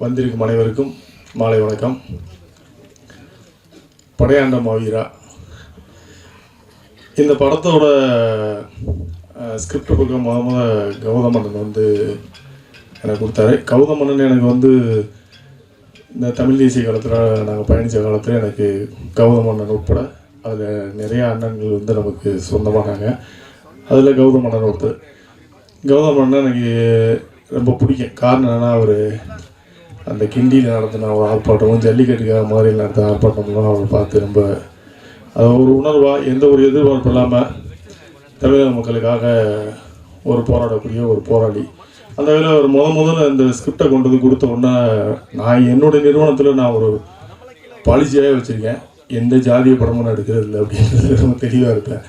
வந்திருக்கும் அனைவருக்கும் மாலை வணக்கம். படையாண்ட மாவீரா இந்த படத்தோட ஸ்கிரிப்ட் பக்கம் முத முத கௌதமன்னன் வந்து எனக்கு கொடுத்தாரு. கௌதமன்னன் எனக்கு வந்து இந்த தமிழ் தேசிய காலத்தில் நாங்கள் பயணித்த காலத்தில் எனக்கு கௌதமன்னன் உட்பட அதில் நிறையா அண்ணன்கள் வந்து நமக்கு சொந்தமானாங்க. அதில் கௌதமன்னன் ஒருத்தர். கௌதமன்னன் எனக்கு ரொம்ப பிடிக்கும். காரணம் என்னென்னா அவர் அந்த கிண்டியில் நடத்தின ஒரு ஆர்ப்பாட்டமும் ஜல்லிக்கட்டுக்காக மாதிரி நடத்தின ஆர்ப்பாட்டம்லாம் அவர் பார்த்து ரொம்ப அது ஒரு உணர்வாக எந்த ஒரு எதிர்பார்ப்பு இல்லாமல் தமிழக மக்களுக்காக ஒரு போராடக்கூடிய ஒரு போராளி. அந்த வேலை அவர் முத முதல்ல இந்த ஸ்கிரிப்டை கொண்டு வந்து கொடுத்த உடனே நான் என்னுடைய நிறுவனத்தில் நான் ஒரு பாலிசியாகவே வச்சுருக்கேன். எந்த ஜாதிய படமும் நான் எடுக்கிறது இல்லை அப்படின்றது ரொம்ப தெளிவாக இருப்பேன்.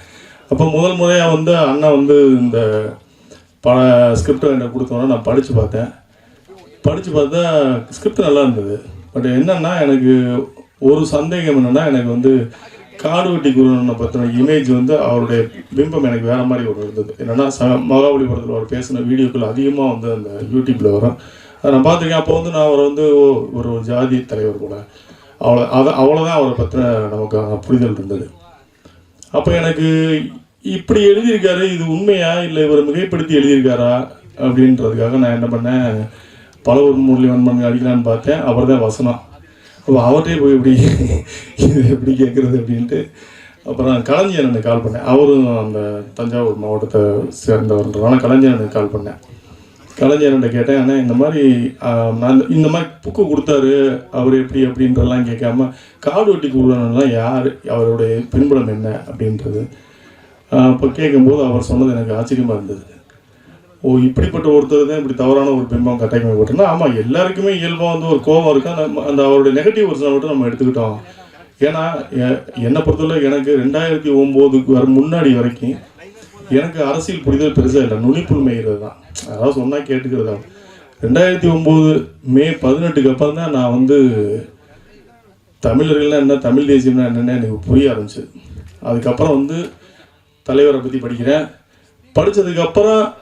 அப்போ முதல் முறையாக வந்து அண்ணா வந்து இந்த பல ஸ்கிரிப்டை எனக்கு கொடுத்தோன்னே நான் படித்து பார்த்தேன். படித்து பார்த்தா ஸ்கிரிப்ட் நல்லா இருந்தது. பட் என்னென்னா எனக்கு ஒரு சந்தேகம் என்னென்னா எனக்கு வந்து காடு வெட்டி குருவனை பற்றின இமேஜ் வந்து அவருடைய பிம்பம் எனக்கு வேறு மாதிரி ஒரு இருந்தது. என்னென்னா ச மகாபலிபுரத்தில் அவர் பேசின வீடியோக்கள் அதிகமாக வந்து அந்த யூடியூப்பில் வரும். அதை நான் பார்த்துருக்கேன். அப்போ வந்து நான் அவரை வந்து ஓ, ஒரு ஒரு ஜாதி தலைவர் கூட. அவ்வளோ அதை அவ்வளோதான் அவரை பற்றின நமக்கு புரிதல் இருந்தது. அப்போ எனக்கு இப்படி எழுதியிருக்காரு இது உண்மையா? இல்லை இவர் மிகைப்படுத்தி எழுதியிருக்காரா? அப்படின்றதுக்காக நான் என்ன பண்ணேன் பலவூர் முரளி வன்மன் அடிக்கலான்னு பார்த்தேன். அவர் தான் வசனம். அப்போ அவர்கிட்டே போய் இப்படி இது எப்படி கேட்குறது அப்படின்ட்டு. அப்புறம் கலைஞர் எனக்கு கால் பண்ணேன். அவரும் அந்த தஞ்சாவூர் மாவட்டத்தை சேர்ந்தவர்ன்றதுனால கலைஞர் எனக்கு கால் பண்ணேன். கலைஞர்கிட்ட கேட்டேன் ஆனால் இந்த மாதிரி நான் இந்த- இந்த மாதிரி புக்கு கொடுத்தாரு. அவர் எப்படி அப்படின்றதெல்லாம் கேட்காம காடு வெட்டி கொடுக்கணும்லாம் யார் அவருடைய பின்புலம் என்ன அப்படின்றது. அப்போ கேட்கும்போது அவர் சொன்னது எனக்கு ஆச்சரியமாக இருந்தது. ஓ இப்படிப்பட்ட ஒருத்தர் தான் இப்படி தவறான ஒரு பிம்பம் கட்டமைக்கப்பட்டனா ஆமாம் எல்லாருக்குமே இயல்பாக வந்து ஒரு கோபம் இருக்கா? அந்த அந்த அவருடைய நெகட்டிவ் வருஷனை மட்டும் நம்ம எடுத்துக்கிட்டோம். ஏன்னா எ- என்னை பொறுத்தவரை எனக்கு ரெண்டாயிரத்தி ஒம்போதுக்கு வர முன்னாடி வரைக்கும் எனக்கு அரசியல் புரிதல் பெருசாக இல்லை. நுனிப்புள் மேய்கிறது தான். அதாவது சொன்னால் கேட்டுக்கிறது தான். ரெண்டாயிரத்தி ஒம்பது மே பதினெட்டுக்கு அப்புறம் தான் நான் வந்து தமிழர்கள்னா என்ன தமிழ் தேசியம்னா என்னென்னு எனக்கு புரிய ஆரம்பிச்சு அதுக்கப்புறம் வந்து தலைவரை பற்றி படிக்கிறேன். படித்ததுக்கப்புறம்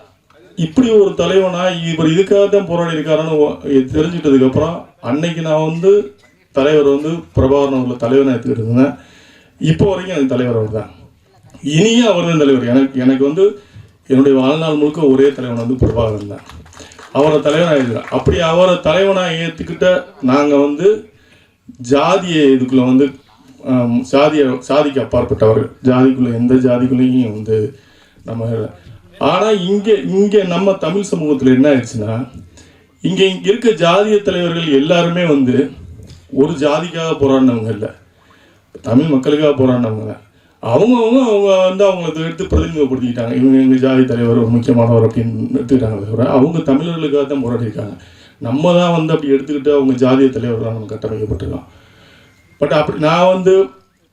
இப்படி ஒரு தலைவனா இவர் இதுக்காக தான் போராடி இருக்காருன்னு ஒ- தெரிஞ்சுக்கிட்டதுக்கப்புறம் அன்னைக்கு நான் வந்து தலைவர் வந்து பிரபாகரன் உள்ள தலைவனாக எடுத்துக்கிட்டு இருந்தேன். இப்போ வரைக்கும் எனக்கு தலைவர் அவர் தான். இனியும் அவர் தான் தலைவர். எனக்கு எனக்கு வந்து என்னுடைய வாழ்நாள் முழுக்க ஒரே தலைவன் வந்து பிரபாகரன் தான். அவரை தலைவனாக எழுதுகிறேன் அப்படி அவரை தலைவனாக ஏற்றுக்கிட்ட நாங்கள் வந்து ஜாதியை இதுக்குள்ள வந்து சாதியை சாதிய சாதிக்கு அப்பாற்பட்டவர்கள். ஜாதிக்குள்ளே எந்த ஜாதிக்குள்ளேயும் வந்து நம்ம ஆனால் இங்கே இங்கே நம்ம தமிழ் சமூகத்தில் என்ன ஆயிடுச்சுன்னா இங்கே இங்கே இருக்க ஜாதிய தலைவர்கள் எல்லாருமே வந்து ஒரு ஜாதிக்காக போராடினவங்க இல்லை. தமிழ் மக்களுக்காக போராடினவங்க. அவங்கவுங்க அவங்க வந்து அவங்களை எடுத்து பிரதிநிதிப்படுத்திக்கிட்டாங்க இவங்க எங்கள் ஜாதி தலைவர் ஒரு முக்கியமானவர் அப்படின்னு எடுத்துக்கிட்டாங்க. தவிர அவங்க தமிழர்களுக்காக தான் போராடிருக்காங்க நம்ம தான் வந்து அப்படி எடுத்துக்கிட்டு அவங்க ஜாதிய தலைவர்களாக நம்ம கட்டமைக்கப்பட்டிருக்கோம். பட் அப்படி நான் வந்து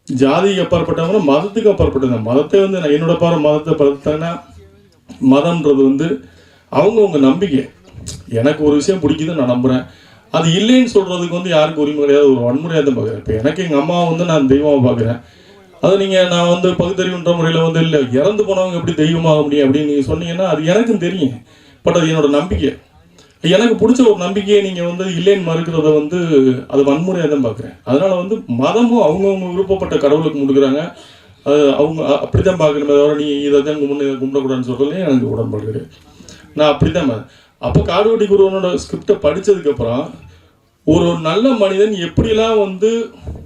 ஜாதிக்கு அப்பாற்பட்டவங்களும் மதத்துக்கு அப்பாற்பட்டது மதத்தை வந்து நான் என்னோட பாரு மதத்தை பார்த்தேன்னா மதம்ன்றது வந்து அவங்கவுங்க நம்பிக்கை. எனக்கு ஒரு விஷயம் பிடிக்குது நான் நம்புகிறேன் அது இல்லைன்னு சொல்கிறதுக்கு வந்து யாருக்கும் உரிமை கிடையாது. ஒரு வன்முறையாக தான் பார்க்குறேன். இப்போ எனக்கு எங்கள் அம்மாவை வந்து நான் தெய்வமாக பார்க்குறேன். அது நீங்கள் நான் வந்து பகுத்தறிவுன்ற முறையில் வந்து இல்லை இறந்து போனவங்க எப்படி தெய்வமாக முடியும் அப்படின்னு நீங்கள் சொன்னீங்கன்னா அது எனக்கும் தெரியும். பட் அது என்னோட நம்பிக்கை. எனக்கு பிடிச்ச ஒரு நம்பிக்கையை நீங்கள் வந்து இல்லைன்னு மறுக்கிறத வந்து அது வன்முறையாக தான் பார்க்குறேன். அதனால் வந்து மதமும் அவங்கவுங்க விருப்பப்பட்ட கடவுளுக்கு கொடுக்குறாங்க அவங்க அப்படி தான் பார்க்கணுமே. தவிர நீ இதை தான் கும்பிடு கும்பிடக்கூடாதுன்னு சொல்கிறதுலே எனக்கு உடன்பாடு கிடையாது. நான் அப்படி தான் அப்போ காடுவெட்டி குருவனோட ஸ்கிரிப்டை படித்ததுக்கப்புறம் ஒரு ஒரு நல்ல மனிதன் எப்படிலாம் வந்து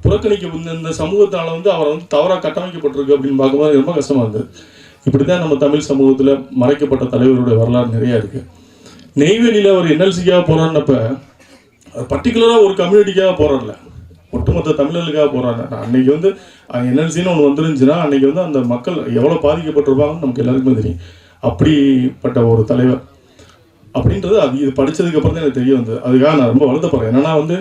புறக்கணிக்க இந்த இந்த சமூகத்தால் வந்து அவரை வந்து தவறாக கட்டமைக்கப்பட்டிருக்கு அப்படின்னு பார்க்கும்போது ரொம்ப கஷ்டமாக இருந்தது. இப்படி தான் நம்ம தமிழ் சமூகத்தில் மறைக்கப்பட்ட தலைவருடைய வரலாறு நிறையா இருக்குது நெய்வேலியில் அவர் என்எல்சிக்காக போராடினப்ப பர்டிகுலராக ஒரு கம்யூனிட்டிக்காக போராடல ஒட்டுமொத்த தமிழர்களுக்காக போகிறாங்க அன்னைக்கு வந்து என்எல்சின்னு ஒன்று வந்துருந்துச்சுன்னா அன்னைக்கு வந்து அந்த மக்கள் எவ்வளோ பாதிக்கப்பட்டிருப்பாங்கன்னு நமக்கு எல்லாருக்குமே தெரியும். அப்படிப்பட்ட ஒரு தலைவர். அப்படின்றது அது இது படித்ததுக்கப்புறம் தான் எனக்கு தெரிய வந்தது. அதுக்காக நான் ரொம்ப வளர்த்தப்படுறேன் என்னன்னா வந்து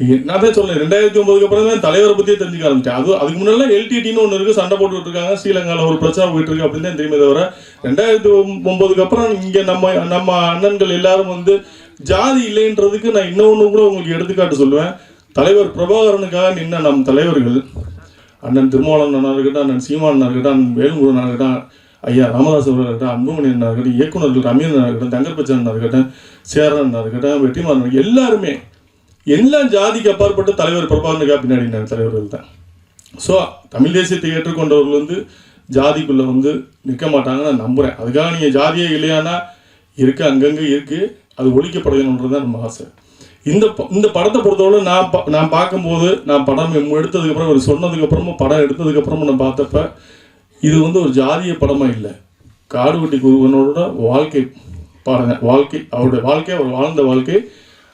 இ- நான் தான் சொல்றேன் ரெண்டாயிரத்தி ஒன்பதுக்கு அப்புறம் தான் தலைவரை பற்றியே தெரிஞ்சுக்க ஆரம்பிச்சேன். அது அதுக்கு முன்னாடி எல்டிடின்னு ஒன்று இருக்குது சண்டை போட்டுட்டு இருக்காங்க ஸ்ரீலங்காவில் ஒரு பிரச்சனை போயிட்டு இருக்கு அப்படின்னு தான் தெரியுமே தவிர ரெண்டாயிரத்தி ஒன்பதுக்கு அப்புறம் இங்கே நம்ம நம்ம அண்ணன்கள் எல்லாரும் வந்து ஜாதி இல்லைன்றதுக்கு நான் இன்னொன்று கூட உங்களுக்கு எடுத்துக்காட்டு சொல்லுவேன். தலைவர் பிரபாகரனுக்காக நின்ன நம் தலைவர்கள் அண்ணன் திருமாவளவன் அண்ணா இருக்கட்டும் அண்ணன் சீமான் இருக்கட்டும் அண்ணன் வேலுமுருகன் இருக்கட்டும் ஐயா ராமதாஸ் அவர்கள் இருக்கட்டும் அன்புமணி அண்ணா இருக்கட்டும் இயக்குநர்கள் ரமீரன் இருக்கட்டும் தங்கர் பச்சன் இருக்கட்டும் சேரன் இருக்கட்டும் வெற்றிமாறன் எல்லாருமே எல்லா ஜாதிக்கு அப்பாற்பட்ட தலைவர் பிரபாகரனுக்காக பின்னாடி தலைவர்கள் தான். ஸோ தமிழ் தேசியத்தை ஏற்றுக்கொண்டவர்கள் வந்து ஜாதிக்குள்ளே வந்து நிற்க மாட்டாங்கன்னு நான் நம்புகிறேன் அதுக்காக நீங்கள் ஜாதியே இல்லையானா இருக்குது அங்கங்கே இருக்குது அது ஒழிக்கப்படணுன்றது தான் நம்ம ஆசை. இந்த ப- இந்த படத்தை பொறுத்தவரை நான் நான் பார்க்கும்போது நான் படம் எடுத்ததுக்கப்புறம் அவர் சொன்னதுக்கப்புறமும் படம் எடுத்ததுக்கப்புறமும் நான் பார்த்தப்ப இது வந்து ஒரு ஜாதிய படமாக இல்லை. காடுவெட்டி குருவனோட வாழ்க்கை பாருங்க வாழ்க்கை அவருடைய வாழ்க்கை அவர் வாழ்ந்த வாழ்க்கை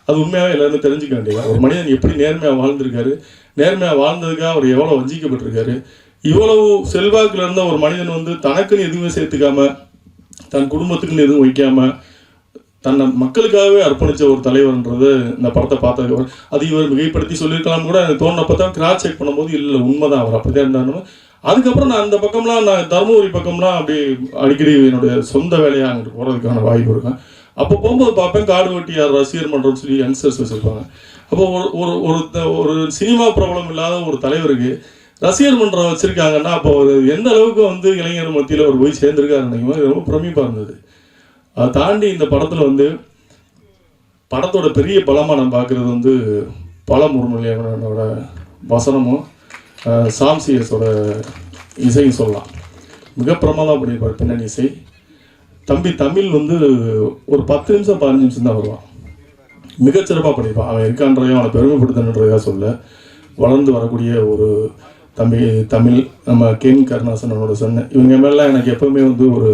அது உண்மையாகவே எல்லாருமே தெரிஞ்சுக்க வேண்டியது ஒரு மனிதன் எப்படி நேர்மையாக வாழ்ந்திருக்காரு நேர்மையாக வாழ்ந்ததுக்காக அவர் எவ்வளோ வஞ்சிக்கப்பட்டிருக்காரு இவ்வளவு செல்வாக்கில் இருந்த ஒரு மனிதன் வந்து தனக்குன்னு எதுவுமே சேர்த்துக்காம தன் குடும்பத்துக்குன்னு எதுவும் வைக்காமல் தன்னை மக்களுக்காகவே அர்ப்பணித்த ஒரு தலைவர்ன்றது இந்த படத்தை பார்த்ததுக்கு அது இவர் மிகைப்படுத்தி சொல்லியிருக்கலாம் கூட எனக்கு தோணுனப்ப தான் கிராஸ் செக் பண்ணும்போது இல்லை உண்மைதான் அவர் அப்படிதான் இருந்தாலும் அதுக்கப்புறம் நான் அந்த பக்கம்லாம் நான் தருமபுரி பக்கம்லாம் அப்படி அடிக்கடி என்னுடைய சொந்த வேலையாக அங்கிட்டு போகிறதுக்கான வாய்ப்பு இருக்கும். அப்போ போகும்போது பார்ப்பேன் காடு வெட்டியார் ரசிகர் மன்றம் சொல்லி யங்ஸ்டர்ஸ் வச்சுருப்பாங்க. அப்போ ஒரு ஒரு ஒரு ஒரு சினிமா பிரபலம் இல்லாத ஒரு தலைவருக்கு ரசிகர் மன்றம் வச்சுருக்காங்கன்னா அப்போ ஒரு எந்த அளவுக்கு வந்து இளைஞர் மத்தியில் அவர் போய் சேர்ந்துருக்காரு நினைக்கும் ரொம்ப பிரமிப்பாக இருந்தது. அதை தாண்டி இந்த படத்தில் வந்து படத்தோட பெரிய பலமாக நான் பார்க்குறது வந்து பல முருமொழியோட வசனமும் சாம்சியஸோட இசையும் சொல்லலாம். மிக பிரமாதம் பண்ணியிருப்பார் பின்னணி இசை. தம்பி தமிழ் வந்து ஒரு பத்து நிமிஷம் பதினஞ்சு நிமிஷம் தான் வருவான். மிகச்சிறப்பாக படிப்பான் அவன் இருக்கான்றதையும் அவனை பெருமைப்படுத்தணுன்றதாக சொல்ல வளர்ந்து வரக்கூடிய ஒரு தம்பி தமிழ் நம்ம கென் கருணாசனோட சொன்ன இவங்க மேலாம் எனக்கு எப்பவுமே வந்து ஒரு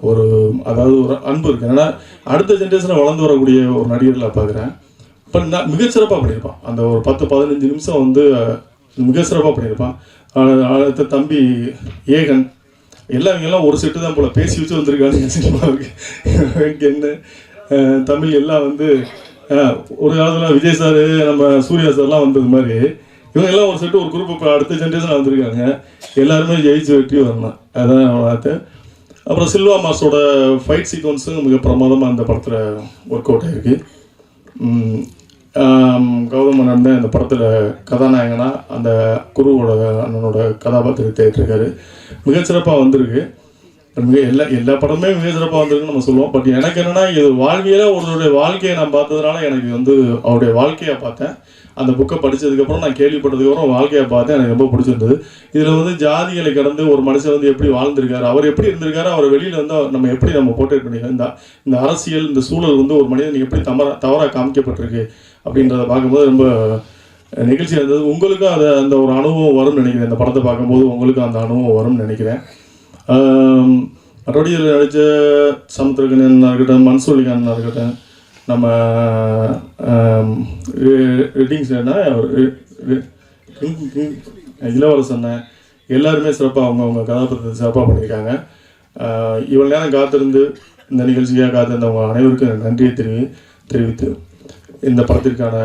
ஒரு அதாவது ஒரு அன்பு இருக்கு. ஏன்னா அடுத்த ஜென்ரேஷனில் வளர்ந்து வரக்கூடிய ஒரு நடிகர்களை பார்க்குறேன். இப்போ நான் மிகச்சிறப்பாக பண்ணியிருப்பான். அந்த ஒரு பத்து பதினஞ்சு நிமிஷம் வந்து மிக சிறப்பாக பண்ணியிருப்பான். அடுத்த தம்பி ஏகன். எல்லாம் இவங்க எல்லாம் ஒரு செட்டு தான் போல் பேசி வச்சு வந்திருக்காங்க. சினிமாவுக்கு என்ன? தமிழ் எல்லாம் வந்து ஒரு காலத்தில் விஜய் சார் நம்ம சூர்யா சார்லாம் வந்தது மாதிரி இவங்க எல்லாம் ஒரு செட்டு ஒரு குரூப் இப்போ அடுத்த ஜென்ரேஷன் வந்திருக்காங்க. எல்லாருமே ஜெயிச்சு வெற்றி வரணும். அதான் வார்த்தை. அப்புறம் சில்வா மாஸோட ஃபைட் சீக்வன்ஸும் மிக பிரமாதமாக அந்த படத்தில் ஒர்க் அவுட் ஆகிருக்கு கௌதம் அண்ணன் இந்த படத்தில் கதாநாயகனாக அந்த குருவோட அண்ணனோட கதாபாத்திரத்தை ஏற்றிருக்காரு மிகச்சிறப்பாக வந்திருக்கு. மிக எல்லா எல்லா படமுமே மிக சிறப்பாக வந்திருக்குன்னு நம்ம சொல்லுவோம். பட் எனக்கு என்னன்னா இது வாழ்வியலாக ஒருவருடைய வாழ்க்கையை நான் பார்த்ததுனால எனக்கு வந்து அவருடைய வாழ்க்கையை பார்த்தேன். அந்த புக்கை படிச்சதுக்கப்புறம் நான் கேள்விப்பட்டதுக்கப்புறம் வாழ்க்கையை பார்த்தேன். எனக்கு ரொம்ப பிடிச்சிருந்தது. இதில் வந்து ஜாதிகளை கடந்து ஒரு மனுஷன் வந்து எப்படி வாழ்ந்திருக்காரு அவர் எப்படி இருந்திருக்காரு அவர் வெளியில் வந்து அவர் நம்ம எப்படி நம்ம போர்ட்ரேட் பண்ணிக்கலாம் இந்த இந்த அரசியல் இந்த சூழல் வந்து ஒரு மனிதன் எப்படி தவற தவறாக காமிக்கப்பட்டிருக்கு அப்படின்றத பார்க்கும்போது ரொம்ப நிகழ்ச்சியாக இருந்தது. உங்களுக்கும் அதை அந்த ஒரு அனுபவம் வரும்னு நினைக்கிறேன். இந்த படத்தை பார்க்கும்போது உங்களுக்கும் அந்த அனுபவம் வரும்னு நினைக்கிறேன். ரொடியில் இதில் நடித்த சமுத்திரகனன் இருக்கட்டும் மன்சூலிகானா இருக்கட்டும் நம்ம ஆம், ரெட்டிங்ஸ் என்ன? இளவரசன் எல்லாருமே சிறப்பாக அவங்க அவங்க கதாபாத்திரத்தை சிறப்பாக பண்ணியிருக்காங்க. இவ்வளோ நேரம் காத்திருந்து இந்த நிகழ்ச்சிக்காக காத்திருந்தவங்க அனைவருக்கும் நன்றியை தெரிவி தெரிவித்து இந்த படத்திற்கான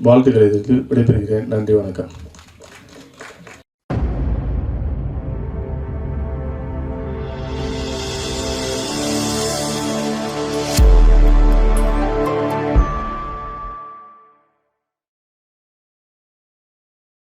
வாழ்த்துக்களை இதற்கு விடைபெறுகிறேன். நன்றி வணக்கம்.